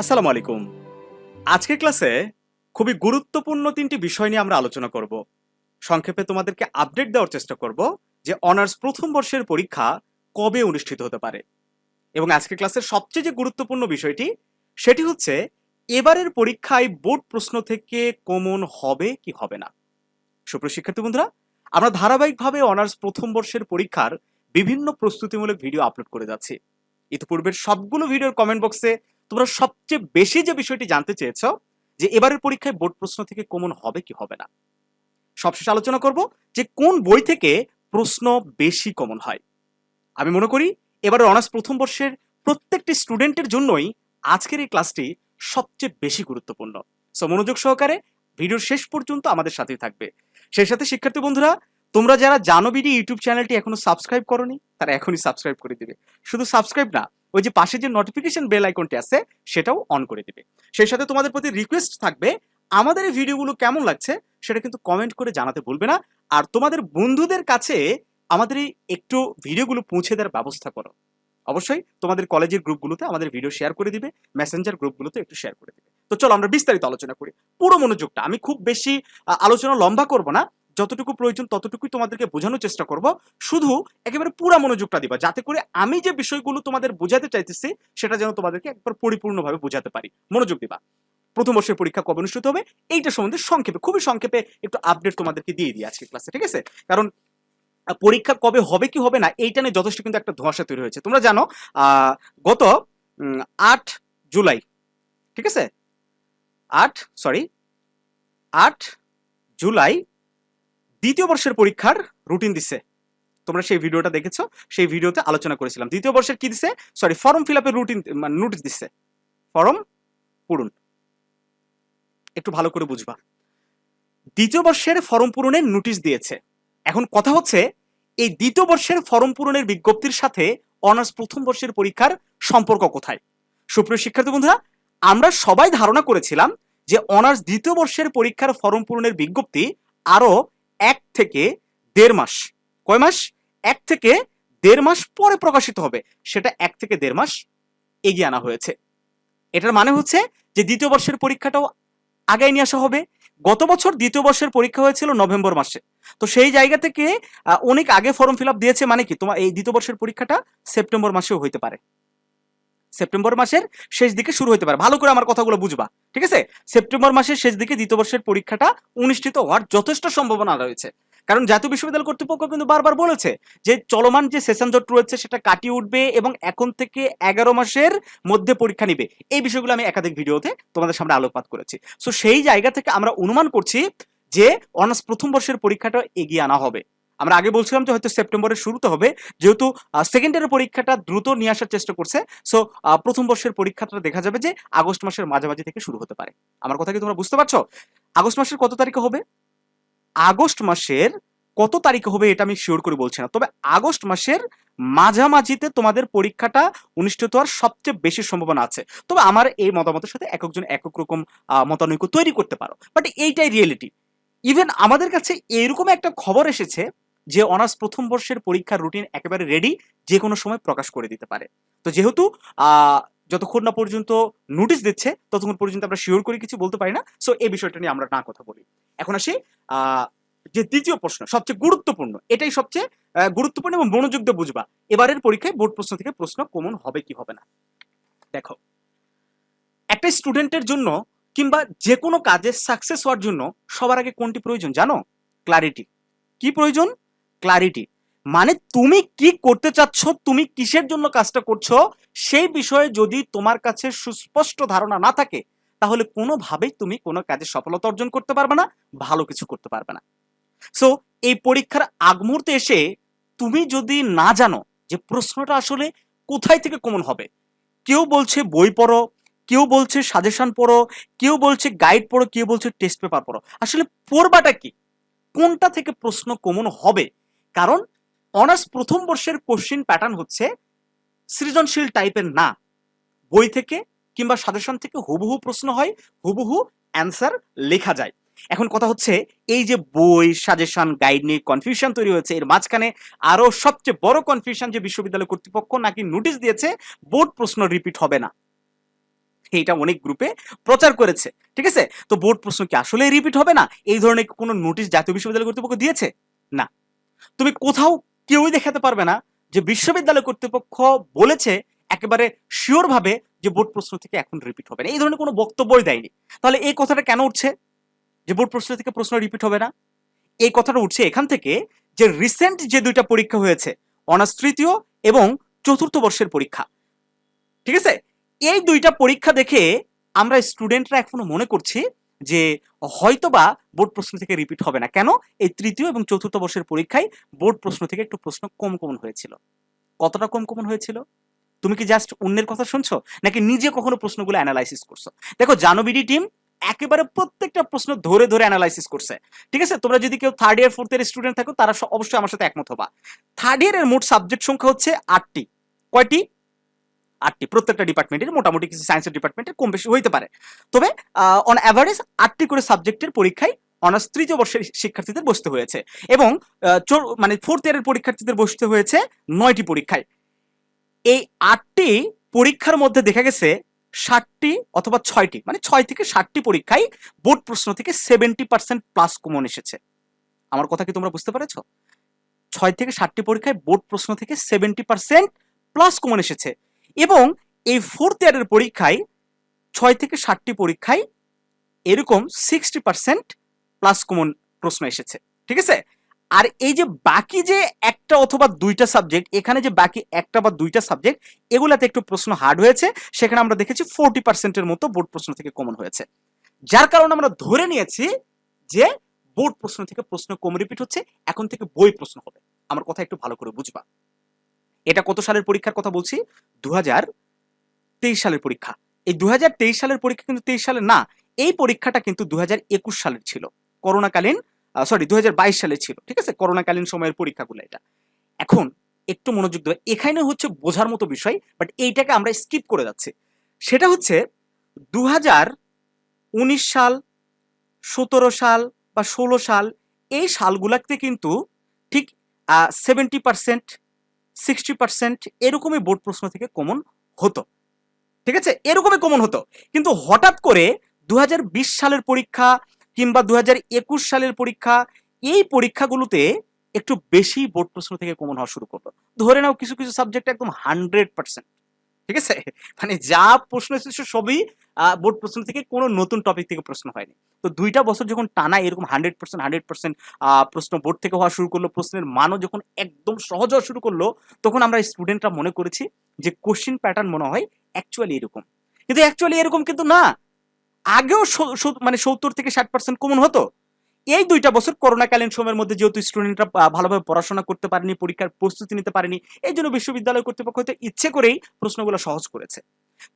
আসসালামু আলাইকুম। আজকের ক্লাসে খুবই গুরুত্বপূর্ণ তিনটি বিষয় নিয়ে আমরা আলোচনা করব। সংক্ষেপে তোমাদেরকে আপডেট দেওয়ার চেষ্টা করব যে অনার্স প্রথম বর্ষের পরীক্ষা কবে অনুষ্ঠিত হতে পারে। এবং আজকের ক্লাসের সবচেয়ে যে গুরুত্বপূর্ণ বিষয়টি, সেটি হচ্ছে এবারের পরীক্ষায় বোর্ড প্রশ্ন থেকে কমন হবে কি হবে না। সুপ্রিয় শিক্ষার্থী বন্ধুরা, আমরা ধারাবাহিকভাবে অনার্স প্রথম বর্ষের পরীক্ষার বিভিন্ন প্রস্তুতিমূলক ভিডিও আপলোড করে যাচ্ছি। ইতিপূর্বের সবগুলো ভিডিওর কমেন্ট বক্সে তোমরা সবচেয়ে বেশি যে বিষয়টি জানতে চেয়েছো, যে এবারের পরীক্ষায় বোর্ড প্রশ্ন থেকে কমন হবে কি হবে না? সবশেষে আলোচনা করব যে কোন বই থেকে প্রশ্ন বেশি কমন হয়। আমি মনে করি এবারে অনার্স প্রথম বর্ষের প্রত্যেকটি স্টুডেন্টের জন্যই আজকের এই ক্লাসটি সবচেয়ে বেশি গুরুত্বপূর্ণ। সো মনোযোগ সহকারে ভিডিওর শেষ পর্যন্ত আমাদের সাথেই থাকবে। সেই সাথে শিক্ষার্থী বন্ধুরা, তোমরা যারা জানোবিডি ইউটিউব চ্যানেলটি এখনও সাবস্ক্রাইব করনি, তারা এখনই সাবস্ক্রাইব করে দিবে। শুধু সাবস্ক্রাইব না ওই যে পাশে যে নোটিফিকেশন বেল আইকনটি আছে, সেটাও অন করে দিবে। সেই সাথে তোমাদের প্রতি রিকোয়েস্ট থাকবে, আমাদের এই ভিডিওগুলো কেমন লাগছে সেটা কিন্তু কমেন্ট করে জানাতে ভুলবে না। আর তোমাদের বন্ধুদের কাছে আমাদের এই একটু ভিডিওগুলো পৌঁছে দেওয়ার ব্যবস্থা করো। অবশ্যই তোমাদের কলেজের গ্রুপগুলোতে আমাদের ভিডিও শেয়ার করে দিবে মেসেঞ্জার গ্রুপগুলোতে একটু শেয়ার করে দিবে। তো চলো আমরা বিস্তারিত আলোচনা করি। পুরো মনোযোগটা, আমি খুব বেশি আলোচনা লম্বা করব না যতটুকু প্রয়োজন ততটুকুই তোমাদেরকে বোঝানোর চেষ্টা করব। শুধু একেবারে পুরা মনোযোগটা দিবা, যাতে করে আমি যে বিষয়গুলো তোমাদের বোঝাতে চাইতেছি, সেটা যেন তোমাদেরকে একবার পরিপূর্ণভাবে বোঝাতে পারি। মনোযোগ দিবা। প্রথম বর্ষের পরীক্ষা কবে অনুষ্ঠিত হবে? এইটা সম্বন্ধে সংক্ষেপে, খুবই সংক্ষেপে একটু আপডেট তোমাদেরকে দিয়ে দিই আজকে ক্লাসে ঠিক আছে? কারণ পরীক্ষা কবে হবে কি হবে না, এইটা নিয়ে যথেষ্ট কিন্তু একটা ধোঁয়াশা তৈরি হয়েছে। তোমরা জানো গত আট জুলাই, ঠিক আছে? আট সরি আট জুলাই দ্বিতীয় বর্ষের পরীক্ষার রুটিন দিছে। তোমরা সেই ভিডিওটা দেখেছ, সেই ভিডিওতে আলোচনা করেছিলাম। দ্বিতীয় বর্ষের কি দিছে? সরি ফর্ম ফিল আপের রুটিন মানে নোটিস দিচ্ছে ফর্ম পূরণ। একটু ভালো করে বুঝবা। দ্বিতীয় বর্ষের ফর্ম পূরণের নোটিশ দিয়েছে। এখন কথা হচ্ছে, এই দ্বিতীয় বর্ষের ফর্ম পূরণের বিজ্ঞপ্তির সাথে অনার্স প্রথম বর্ষের পরীক্ষার সম্পর্ক কোথায়? সুপ্রিয় শিক্ষার্থী বন্ধুরা, আমরা সবাই ধারণা করেছিলাম যে অনার্স দ্বিতীয় বর্ষের পরীক্ষার ফর্ম পূরণের বিজ্ঞপ্তি আরও এক থেকে দেড় মাস। কয় মাস? এক থেকে দেড় মাস পরে প্রকাশিত হবে। সেটা এক থেকে দেড় মাস এগিয়ে আনা হয়েছে। এটার মানে হচ্ছে যে দ্বিতীয় বর্ষের পরীক্ষাটাও আগায় নিয়ে আসা হবে। গত বছর দ্বিতীয় বর্ষের পরীক্ষা হয়েছিল নভেম্বর মাসে। তো সেই জায়গা থেকে অনেক আগে ফর্ম ফিল দিয়েছে মানে কি? তোমার এই দ্বিতীয় বর্ষের পরীক্ষাটা সেপ্টেম্বর মাসেও হইতে পারে। সেপ্টেম্বর মাসের শেষ দিকে শুরু হতে পারে। ভালো করে আমার কথাগুলো বুঝবা, ঠিক আছে? সেপ্টেম্বর মাসের শেষ দিকে দ্বিতীয় বর্ষের পরীক্ষাটা অনুষ্ঠিত হওয়ার যথেষ্ট সম্ভাবনা রয়েছে। কারণ জাতীয় বিশ্ববিদ্যালয় কর্তৃপক্ষ কিন্তু বারবার বলেছে যে চলমান যে সেশন জট রয়েছে সেটা কাটিয়ে উঠবে এবং এখন থেকে এগারো মাসের মধ্যে পরীক্ষা নিবে। এই বিষয়গুলো আমি একাধিক ভিডিওতে তোমাদের সামনে আলোকপাত করেছি। সো সেই জায়গা থেকে আমরা অনুমান করছি যে অনার্স প্রথম বর্ষের পরীক্ষাটা এগিয়ে আনা হবে। আমরা আগে বলছিলাম যে হয়তো সেপ্টেম্বরের শুরুতে হবে, যেহেতু সেকেন্ড ইয়ারের পরীক্ষাটা দ্রুত নিয়ে আসার চেষ্টা করছে। সো প্রথম বর্ষের পরীক্ষাটা দেখা যাবে যে আগস্ট মাসের মাঝামাঝি থেকে শুরু হতে পারে। আমার কথা কি তোমরা বুঝতে পারছ? আগস্ট মাসের কত তারিখে হবে? আগস্ট মাসের কত তারিখে হবে এটা আমি শিওর করে বলছি না। তবে আগস্ট মাসের মাঝামাঝিতে তোমাদের পরীক্ষাটা অনুষ্ঠিত হওয়ার সবচেয়ে বেশি সম্ভাবনা আছে। তবে আমার এই মতামতের সাথে একেকজন একক রকম মতানৈক্য তৈরি করতে পারো। বাট এইটাই রিয়েলিটি ইভেন আমাদের কাছে এইরকম একটা খবর এসেছে যে অনার্স প্রথম বর্ষের পরীক্ষার রুটিন একেবারে রেডি যে কোনো সময় প্রকাশ করে দিতে পারে। তো যেহেতু যতক্ষণ না পর্যন্ত নোটিশ দিচ্ছে, ততক্ষণ পর্যন্ত আমরা শিওর করে কিছু বলতে পারি না সো এই বিষয়টা নিয়ে আমরা না কথা বলি। এখন আসি যে দ্বিতীয় প্রশ্ন, সবচেয়ে গুরুত্বপূর্ণ, এটাই সবচেয়ে গুরুত্বপূর্ণ এবং মনোযোগ দিয়ে বুঝবা। এবারের পরীক্ষায় বোর্ড প্রশ্ন থেকে প্রশ্ন কমন হবে কি হবে না। দেখো, একটা স্টুডেন্টের জন্য কিংবা যে কোনো কাজে সাকসেস হওয়ার জন্য সবার আগে কোনটি প্রয়োজন জানো? ক্লারিটি কি প্রয়োজন? ক্লারিটি মানে তুমি কি করতে চাচ্ছ, তুমি কিসের জন্য কাজটা করছ, সেই বিষয়ে যদি তোমার কাছে সুস্পষ্ট ধারণা না থাকে, তাহলে কোনোভাবেই তুমি কোনো কাজে সফলতা অর্জন করতে পারবে না, ভালো কিছু করতে পারবে না। সো এই পরীক্ষার আগ মুহূর্তে এসে তুমি যদি না জানো যে প্রশ্নটা আসলে কোথায় থেকে কমন হবে, কেউ বলছে বই পড়ো, কেউ বলছে সাজেশন পড়ো, কেউ বলছে গাইড পড়ো, কেউ বলছে টেস্ট পেপার পড়ো, আসলে পড়বাটা কি? কোনটা থেকে প্রশ্ন কমন হবে? কারণ অনার্স প্রথম বর্ষের কোশ্চিন প্যাটার্ন হচ্ছে সৃজনশীল টাইপের না। বই থেকে কিংবা সাজেশন থেকে হুবহু প্রশ্ন হয়, হুবহু অ্যান্সার লেখা যায়। এখন কথা হচ্ছে, এই যে বই সাজেশন গাইড নিয়ে কনফিউশন তৈরি হয়েছে, এর মাঝখানে আরও সবচেয়ে বড় কনফিউশন যে বিশ্ববিদ্যালয় কর্তৃপক্ষ নাকি নোটিশ দিয়েছে, বোর্ড প্রশ্ন রিপিট হবে না। এইটা অনেক গ্রুপে প্রচার করেছে, ঠিক আছে? তো বোর্ড প্রশ্ন কি আসলে রিপিট হবে না? এই ধরনের কোনো নোটিশ জাতীয় বিশ্ববিদ্যালয় কর্তৃপক্ষ দিয়েছে? না। তুমি কোথাও কেউই দেখাতে পারবে না যে বিশ্ববিদ্যালয় কর্তৃপক্ষ বলেছে একেবারে শিওর ভাবে যে বোর্ড প্রশ্ন থেকে এখন রিপিট হবে না। এই ধরনের কোনো বক্তব্যই দেয়নি। তাহলে এই কথাটা কেন উঠছে? যে বোর্ড প্রশ্ন থেকে প্রশ্ন রিপিট হবে না? এই কথাটা উঠছে এখান থেকে যে রিসেন্ট যে দুইটা পরীক্ষা হয়েছে, অনার্স তৃতীয় এবং চতুর্থ বর্ষের পরীক্ষা, ঠিক আছে? এই দুইটা পরীক্ষা দেখে আমরা স্টুডেন্টরা এখনও মনে করছি যে হয়তোবা বোর্ড প্রশ্ন থেকে রিপিট হবে না। কেন? এই তৃতীয় এবং চতুর্থ বর্ষের পরীক্ষায় বোর্ড প্রশ্ন থেকে একটু প্রশ্ন কম কমন হয়েছিল। কতটা কম কমন হয়েছিল? তুমি কি জাস্ট অন্যের কথা শুনছো? নাকি নিজে কখনো প্রশ্নগুলো অ্যানালাইসিস করছ? দেখো জানবিডি টিম একেবারে প্রত্যেকটা প্রশ্ন ধরে ধরে অ্যানালাইসিস করছে। ঠিক আছে? তোমরা যদি কেউ third year fourth year student থাকো, তারা অবশ্যই আমার সাথে একমত হবা। থার্ড ইয়ারের মোট সাবজেক্ট সংখ্যা হচ্ছে আটটি। কয়টি? আটটি, প্রত্যেকটা ডিপার্টমেন্টের মোটামুটি কিছু সায়েন্সের ডিপার্টমেন্টের কম বেশি হইতে পারে। তবে অন অ্যাভারেজ আটটি করে সাবজেক্টের পরীক্ষায় অনার্স তৃতীয় বর্ষের শিক্ষার্থীদের বসতে হয়েছে এবং মানে ফোর্থ ইয়ারের পরীক্ষার্থীদের বসতে হয়েছে নয়টি পরীক্ষায়। এই আটটি পরীক্ষার মধ্যে দেখা গেছে ষাটটি অথবা ছয়টি মানে ছয় থেকে ষাটটি পরীক্ষায় বোর্ড প্রশ্ন থেকে সেভেন্টি পার্সেন্ট প্লাস কমন এসেছে। আমার কথা কি তোমরা বুঝতে পেরেছ? ছয় থেকে ষাটটি পরীক্ষায় বোর্ড প্রশ্ন থেকে সেভেন্টি পার্সেন্ট প্লাস কমন এসেছে। এবং এই ফোর্থ ইয়ারের পরীক্ষায় ছয় থেকে ষাটটি পরীক্ষায় এরকম সিক্সটি পার্সেন্ট প্লাস কমন প্রশ্ন এসেছে, ঠিক আছে? আর এই যে বাকি যে একটা অথবা দুইটা সাবজেক্ট এখানে যে বাকি একটা বা দুইটা সাবজেক্ট এগুলাতে একটু প্রশ্ন হার্ড হয়েছে, সেখানে আমরা দেখেছি ফোরটি পার্সেন্টের মতো বোর্ড প্রশ্ন থেকে কমন হয়েছে। যার কারণে আমরা ধরে নিয়েছি যে বোর্ড প্রশ্ন থেকে প্রশ্ন কম রিপিট হচ্ছে, এখন থেকে বই প্রশ্ন হবে। আমার কথা একটু ভালো করে বুঝবা। এটা কত সালের পরীক্ষার কথা বলছি? দু সালের পরীক্ষা। এই দু সালের পরীক্ষা কিন্তু তেইশ সালের না, এই পরীক্ষাটা কিন্তু দু সালের ছিল। করোনাকালীন সরি দু সালে ছিল, ঠিক আছে? করোনাকালীন সময়ের পরীক্ষাগুলো এটা। এখন একটু মনোযোগ দেবে এখানে হচ্ছে বোঝার মতো বিষয় বাট এইটাকে আমরা স্কিপ করে যাচ্ছি। সেটা হচ্ছে দু সাল, সতেরো সাল বা ষোলো সাল, এই সালগুলাতে কিন্তু ঠিক সেভেন্টি পার্সেন্ট সিক্সটি পার্সেন্ট এরকমই বোর্ড প্রশ্ন থেকে কমন হতো। ঠিক আছে? এরকমই কমন হতো। কিন্তু হঠাৎ করে দু হাজার বিশ সালের পরীক্ষা কিংবা দু হাজার একুশ সালের পরীক্ষা, এই পরীক্ষাগুলোতে একটু বেশি বোর্ড প্রশ্ন থেকে কমন হওয়া শুরু করল। ধরে নাও কিছু কিছু সাবজেক্ট একদম হান্ড্রেড পার্সেন্ট ঠিক আছে? মানে যা প্রশ্ন এসেছে সবই বোর্ড প্রশ্ন থেকে কোনো নতুন টপিক থেকে প্রশ্ন হয়নি। তো দুইটা বছর যখন টানা এরকম হান্ড্রেড পার্সেন্ট হান্ড্রেড পার্সেন্ট প্রশ্ন বোর্ড থেকে হওয়া শুরু করল, প্রশ্নের মানও যখন একদম সহজ হওয়া শুরু করল, তখন আমরা স্টুডেন্টরা মনে করেছি যে কোশ্চিন প্যাটার্ন মনে হয় অ্যাকচুয়ালি এরকম। কিন্তু অ্যাকচুয়ালি এরকম কিন্তু না। আগেও মানে সত্তর থেকে ষাট পার্সেন্ট কমন হতো। এই দুইটা বছর করোনাকালীন সময়ের মধ্যে যেহেতু স্টুডেন্টরা ভালোভাবে পড়াশোনা করতে পারেনি, পরীক্ষার প্রস্তুতি নিতে পারেনি, এই জন্য বিশ্ববিদ্যালয় কর্তৃপক্ষ হয়তো ইচ্ছে করেই প্রশ্নগুলো সহজ করেছে।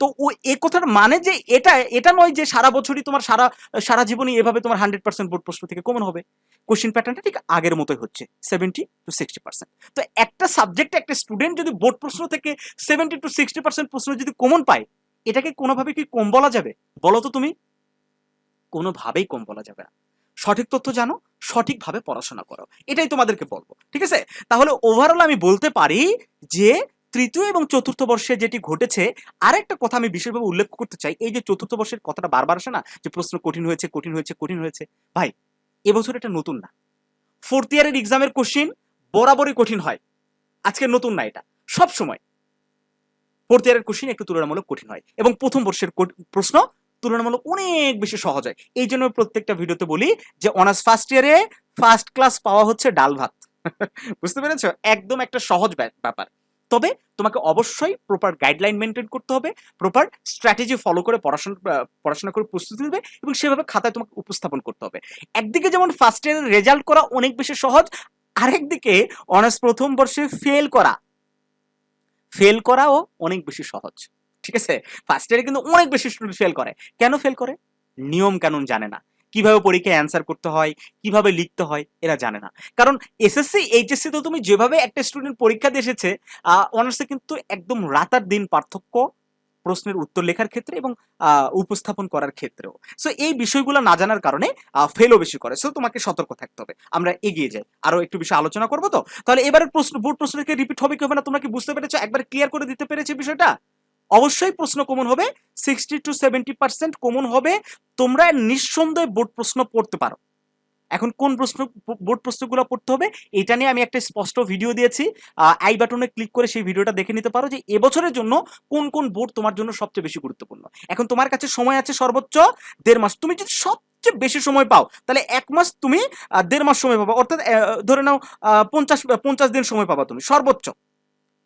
তো ও, এ কথার মানে যে এটা এটা নয় যে সারা বছরই তোমার সারা সারা জীবনই এভাবে তোমার হান্ড্রেড পার্সেন্ট বোর্ড প্রশ্ন থেকে কমন হবে। কোশ্চিন প্যাটার্নটা ঠিক আগের মতোই হচ্ছে সেভেন্টি টু সিক্সটি পার্সেন্ট তো একটা সাবজেক্টে একটা স্টুডেন্ট যদি বোর্ড প্রশ্ন থেকে সেভেন্টি টু সিক্সটি পার্সেন্ট প্রশ্ন যদি কমন পায়, এটাকে কোনোভাবে কি কম বলা যাবে? বলো তো তুমি। কোনোভাবেই কম বলা যাবে না। সঠিক তথ্য জানো, সঠিকভাবে পড়াশোনা করো। এটাই তোমাদেরকে বলব, ঠিক আছে? তাহলে ওভারঅল আমি বলতে পারি যে তৃতীয় এবং চতুর্থ বর্ষে যেটি ঘটেছে, আরেকটা কথা আমি বিশেষভাবে উল্লেখ করতে চাই, এই যে চতুর্থ বর্ষের কথাটা বারবার আসে না, যে প্রশ্ন কঠিন হয়েছে কঠিন হয়েছে কঠিন হয়েছে? ভাই, এবছর এটা নতুন না। ফোর্থ ইয়ারের এক্সামের কোশ্চিন বরাবরই কঠিন হয়। আজকে নতুন না এটা সব সময় ফোর্থ ইয়ারের কোশ্চিন একটু তুলনামূলক কঠিন হয় এবং প্রথম বর্ষের প্রশ্ন তুলনামূলক অনেক বেশি সহজ হয়। এই জন্য প্রত্যেকটা ভিডিওতে বলি যে অনার্স ফার্স্ট ইয়ারে ফার্স্ট ক্লাস পাওয়া হচ্ছে ডাল ভাত। বুঝতে পেরেছ? একদম একটা সহজ ব্যা- ব্যাপার। তবে তোমাকে অবশ্যই প্রপার গাইডলাইন মেনটেন করতে হবে প্রপার স্ট্র্যাটেজি ফলো করে পড়াশোনা পড়াশোনা করে প্রস্তুতি নেবে এবং সেভাবে খাতায় তোমাকে উপস্থাপন করতে হবে। একদিকে যেমন ফার্স্ট ইয়ারের রেজাল্ট করা অনেক বেশি সহজ, আরেকদিকে অনার্স প্রথম বর্ষে ফেল করা। ফেল করাও অনেক বেশি সহজ। ঠিক আছে? ফার্স্ট ইয়ারে কিন্তু অনেক বেশি স্টুডেন্ট ফেল করে। কেন ফেল করে? নিয়ম কানুন জানে না। কীভাবে পরীক্ষায় অ্যান্সার করতে হয়? কীভাবে লিখতে হয়? এরা জানে না। কারণ এসএসসি এইচএসসি তো তুমি যেভাবে একটা স্টুডেন্ট পরীক্ষা দিয়ে এসেছে অনার্সে কিন্তু একদম রাতার দিন পার্থক্য প্রশ্নের উত্তর লেখার ক্ষেত্রে এবং উপস্থাপন করার ক্ষেত্রেও। সো এই বিষয়গুলো না জানার কারণে ফেলও বেশি করে। সো তোমাকে সতর্ক থাকতে হবে। আমরা এগিয়ে যাই। আরও একটু বিষয় আলোচনা করব তো? তাহলে এবারে প্রশ্ন, বোর্ড প্রশ্ন থেকে রিপিট হবে কি হবে না? তোমরা কি বুঝতে পেরেছ? একবার ক্লিয়ার করে দিতে পেরেছি বিষয়টা? অবশ্যই প্রশ্ন কমন হবে sixty to seventy percent common হবে, তোমরা নিঃসন্দেহে বোর্ড প্রশ্ন পড়তে পারো। এখন কোন প্রশ্ন বোর্ড প্রশ্নগুলো পড়তে হবে, এটা নিয়ে আমি একটা স্পষ্ট ভিডিও দিয়েছি। আই বাটনে ক্লিক করে সেই ভিডিওটা দেখে নিতে পারো যে এবছরের জন্য কোন কোন বোর্ড তোমার জন্য সবচেয়ে বেশি গুরুত্বপূর্ণ। এখন তোমার কাছে সময় আছে সর্বোচ্চ দেড় মাস। তুমি যদি সবচেয়ে বেশি সময় পাও, তাহলে এক মাস তুমি দেড় মাস সময় পাবা। অর্থাৎ ধরে নাও পঞ্চাশ পঞ্চাশ দিন সময় পাবা তুমি, সর্বোচ্চ।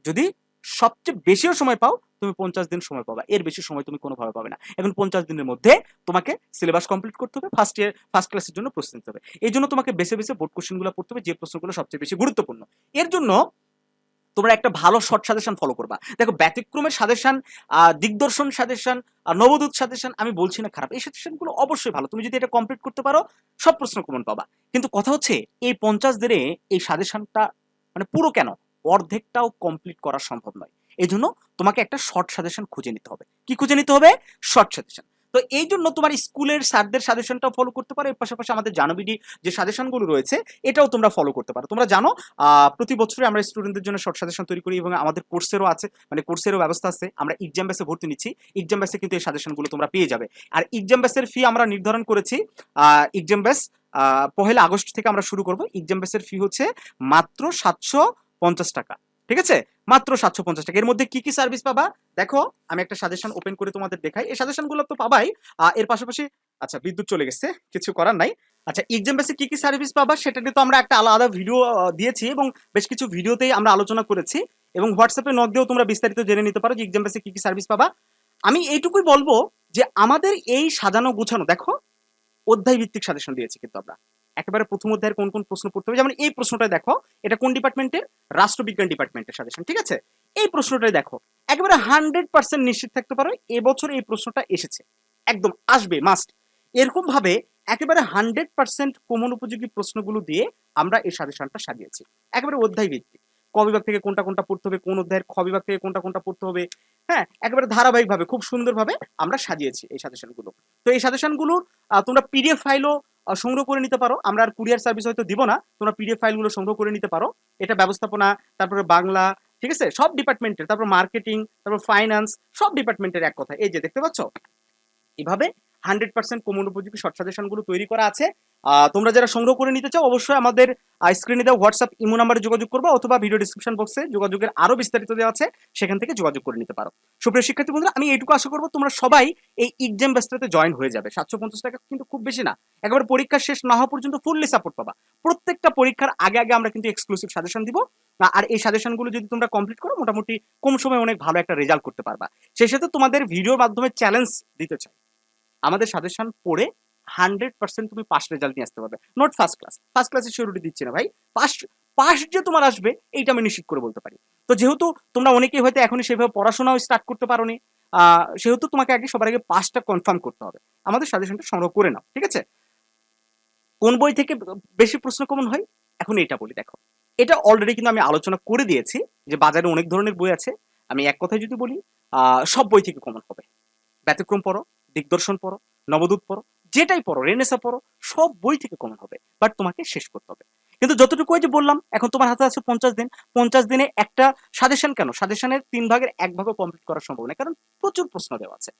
যদি সবচেয়ে বেশিও সময় পাও তুমি পঞ্চাশ দিন সময় পাবা। এর বেশি সময় তুমি কোনোভাবে পাবে না। এখন পঞ্চাশ দিনের মধ্যে তোমাকে সিলেবাস কমপ্লিট করতে হবে ফার্স্ট ইয়ার ফার্স্ট ক্লাসের জন্য প্রস্তুতি নিতে হবে। এই জন্য তোমাকে বেছে বেছে বোর্ড কোশ্চেনগুলো পড়তে হবে, যে প্রশ্নগুলো সবচেয়ে বেশি গুরুত্বপূর্ণ। এর জন্য তোমরা একটা ভালো শর্ট সাজেশন ফলো করবা। দেখো, ব্যতিক্রমের suggestion Digdarshan suggestion Nabadut suggestion আমি বলছি না খারাপ। এই সাজেশনগুলো অবশ্যই ভালো। তুমি যদি এটা কমপ্লিট করতে পারো, সব প্রশ্ন কমন পাবা। কিন্তু কথা হচ্ছে, এই পঞ্চাশ দিনে এই সাজেশনটা মানে পুরো কেন? অর্ধেকটাও কমপ্লিট করা সম্ভব নয়। এই জন্য তোমাকে একটা শর্ট সাজেশন খুঁজে নিতে হবে। কি খুঁজে নিতে হবে? শর্ট সাজেশন তো এই জন্য তোমার স্কুলের স্যারদের সাজেশনটাও ফলো করতে পারো। এর পাশাপাশি আমাদের জানবিডি যে সাজেশনগুলো রয়েছে, এটাও তোমরা ফলো করতে পারো। তোমরা জানো প্রতি বছরই আমরা স্টুডেন্টদের জন্য শর্ট সাজেশন তৈরি করি এবং আমাদের কোর্সেরও আছে মানে কোর্সেরও ব্যবস্থা আছে। আমরা এক্সাম বেসে ভর্তি নিচ্ছি। এক্সাম বেসে কিন্তু এই সাজেশনগুলো তোমরা পেয়ে যাবে। আর এক্সাম বেসের ফি আমরা নির্ধারণ করেছি এক্সাম বেস পহেলা আগস্ট থেকে আমরা শুরু করব। এক্সাম বেসের ফি হচ্ছে মাত্র সাতশো পঞ্চাশ টাকা। ঠিক আছে? মাত্র সাতশো পঞ্চাশ টাকা। এর মধ্যে কি কি সার্ভিস পাবা? দেখো, আমি একটা সাজেশন ওপেন করে তোমাদের দেখাই। এই সাজেশনগুলো তো পাবাই। এর পাশাপাশি আচ্ছা বিদ্যুৎ চলে গেছে, কিছু করার নাই। আচ্ছা এক্সাম বেসে কি কি সার্ভিস পাবা সেটা নিয়ে তো আমরা একটা আলাদা ভিডিও দিয়েছি এবং বেশ কিছু ভিডিওতেই আমরা আলোচনা করেছি এবং হোয়াটসঅ্যাপে নক দিয়েও তোমরা বিস্তারিত জেনে নিতে পারো যে এক্সাম বেসে কি কি সার্ভিস পাবা। আমি এইটুকুই বলব যে আমাদের এই সাজানো গুছানো দেখো অধ্যায় ভিত্তিক সাজেশন দিয়েছি কিন্তু আমরা। একেবারে প্রথম অধ্যায়ের কোন কোন প্রশ্ন পড়তে হবে? যেমন এই প্রশ্নটা দেখো, এটা কোন ডিপার্টমেন্টের? রাষ্ট্রবিজ্ঞান ডিপার্টমেন্টের সাজেশন ঠিক আছে? এই প্রশ্নটাই দেখো, একেবারে হান্ড্রেড পার্সেন্ট নিশ্চিত থাকতে পারো, এবছর এই প্রশ্নটা এসেছে। একদম আসবে মাস্ট এরকম ভাবে একেবারে হান্ড্রেড পার্সেন্ট কমন উপযোগী প্রশ্নগুলো দিয়ে আমরা এই সাজেশনটা সাজিয়েছি। একেবারে অধ্যায় ভিত্তিক ক বিভাগ থেকে কোনটা কোনটা পড়তে হবে, কোন অধ্যায়ের খ বিভাগ থেকে কোনটা কোনটা পড়তে হবে হ্যাঁ? একেবারে ধারাবাহিকভাবে, খুব সুন্দরভাবে আমরা সাজিয়েছি এই সাজেশনগুলো তো এই সাজেশনগুলো তোমরা পিডিএফ ফাইলও সংগ্রহ করে নিতে পারো। আমরা আর কুরিয়ার সার্ভিস হয়তো দিব না, তোমরা পিডিএফ ফাইলগুলো সংগ্রহ করে নিতে পারো। এটা ব্যবস্থাপনা, তারপরে বাংলা, ঠিক আছে? সব ডিপার্টমেন্টের তারপর মার্কেটিং তারপর ফাইন্যান্স সব ডিপার্টমেন্টের এক কথা। এই যে, দেখতে পাচ্ছ? এভাবে হান্ড্রেড পার্সেন্ট কমন উপযোগী শর্ট সাজেশনগুলো তৈরি করা আছে। তোমরা যারা সংগ্রহ করে নিতে চাও, অবশ্যই আমাদের স্ক্রিনে দেওয়া হোয়াটসঅ্যাপ ইমো নাম্বারে যোগাযোগ করবে অথবা ভিডিও ডিসক্রিপশন বক্সে যোগাযোগের আরও বিস্তারিত দেওয়া আছে, সেখান থেকে যোগাযোগ করে নিতে পারো। সুপ্রিয় শিক্ষার্থী বন্ধুরা, আমি এইটুকু আশা করব তোমরা সবাই এই এক্সাম ব্যস্ততে জয়েন হয়ে যাবে। সাতশো পঞ্চাশ টাকা কিন্তু খুব বেশি না। একবার পরীক্ষা শেষ না হওয়া পর্যন্ত ফুললি সাপোর্ট পাবা। প্রত্যেকটা পরীক্ষার আগে আগে আমরা কিন্তু এক্সক্লুসিভ সাজেশন দিব। আর এই সাজেশনগুলো যদি তোমরা কমপ্লিট করো, মোটামুটি কম সময়ে অনেক ভালো একটা রেজাল্ট করতে পারবা। সেই সাথে তোমাদের ভিডিওর মাধ্যমে চ্যালেঞ্জ দিতে চাই। আমাদের সাজেশন পড়ে হান্ড্রেড পার্সেন্ট তুমি পাস রেজাল্ট নিয়ে আসতে পারবে। নট ফার্স্ট ক্লাস ফার্স্ট ক্লাসের শিওরিটি দিচ্ছি না ভাই। পাস পাস যে তোমার আসবে, এইটা আমি নিশ্চিত করে বলতে পারি। তো যেহেতু তোমরা অনেকেই হয়তো এখনই সেভাবে পড়াশোনাও স্টার্ট করতে পারো নি সেহেতু তোমাকে আগে সবার আগে পাসটা কনফার্ম করতে হবে। আমাদের সাজেশনটা সংগ্রহ করে নাও, ঠিক আছে? কোন বই থেকে বেশি প্রশ্ন কমন হয়? এখন এটা বলি, দেখো। এটা অলরেডি কিন্তু আমি আলোচনা করে দিয়েছি যে বাজারে অনেক ধরনের বই আছে। আমি এক কথায় যদি বলি সব বই থেকে কমন হবে। ব্যতিক্রম পড়ো। দিগদর্শন পড়ো, নবদূত পড়ো, যেটাই পড়ো, রেনেসা পড়ো, সব বই থেকে কমন হবে। বাট তোমাকে শেষ করতে হবে। কিন্তু যতটুকু যে বললাম, এখন তোমার হাতে আছে পঞ্চাশ দিন। পঞ্চাশ দিনে একটা সাজেশন কেন? সাজেশনের তিন ভাগের এক ভাগও কমপ্লিট করা সম্ভব না কারণ প্রচুর প্রশ্ন দেওয়া আছে।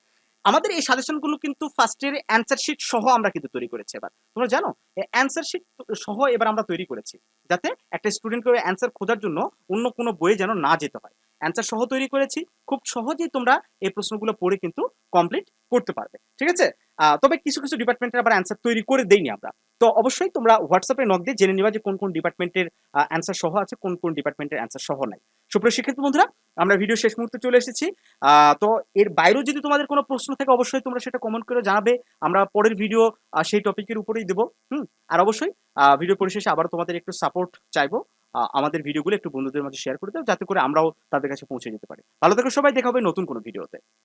আমাদের এই সাজেশনগুলো কিন্তু ফার্স্ট ইয়ারে অ্যান্সার শিট সহ আমরা কিন্তু তৈরি করেছি এবার। তোমরা জানো? অ্যান্সার শিট সহ এবার আমরা তৈরি করেছি। যাতে একটা স্টুডেন্টকে অ্যান্সার খোঁজার জন্য অন্য কোনো বইয়ে যেন না যেতে হয়। অ্যান্সার সহ তৈরি করেছি। খুব সহজেই তোমরা এই প্রশ্নগুলো পড়ে কিন্তু কমপ্লিট করতে পারবে। ঠিক আছে? তবে কিছু কিছু ডিপার্টমেন্টের আবার অ্যান্সার তৈরি করে দেইনি আমরা। তো অবশ্যই তোমরা হোয়াটসঅ্যাপে নক দিয়ে জেনে নিবা যে কোন কোন ডিপার্টমেন্টের অ্যান্সার সহ আছে, কোন কোন ডিপার্টমেন্টের অ্যান্সার সহ নাই। সুপ্রিয় শিক্ষার্থী বন্ধুরা, আমরা ভিডিও শেষ মুহূর্তে চলে এসেছি। তো এর বাইরেও যদি তোমাদের কোনো প্রশ্ন থাকে, অবশ্যই তোমরা সেটা কমেন্ট করে জানাবে। আমরা পরের ভিডিও সেই টপিকের উপরেই দেবো। হুম? আর অবশ্যই ভিডিও পরিশেষে আবার তোমাদের একটু সাপোর্ট চাইব। আমাদের ভিডিওগুলো একটু বন্ধুদের মাঝে শেয়ার করে দাও, যাতে করে আমরাও তাদের কাছে পৌঁছে যেতে পারি। ভালো থাকে সবাই, দেখা হবে নতুন কোনো ভিডিওতে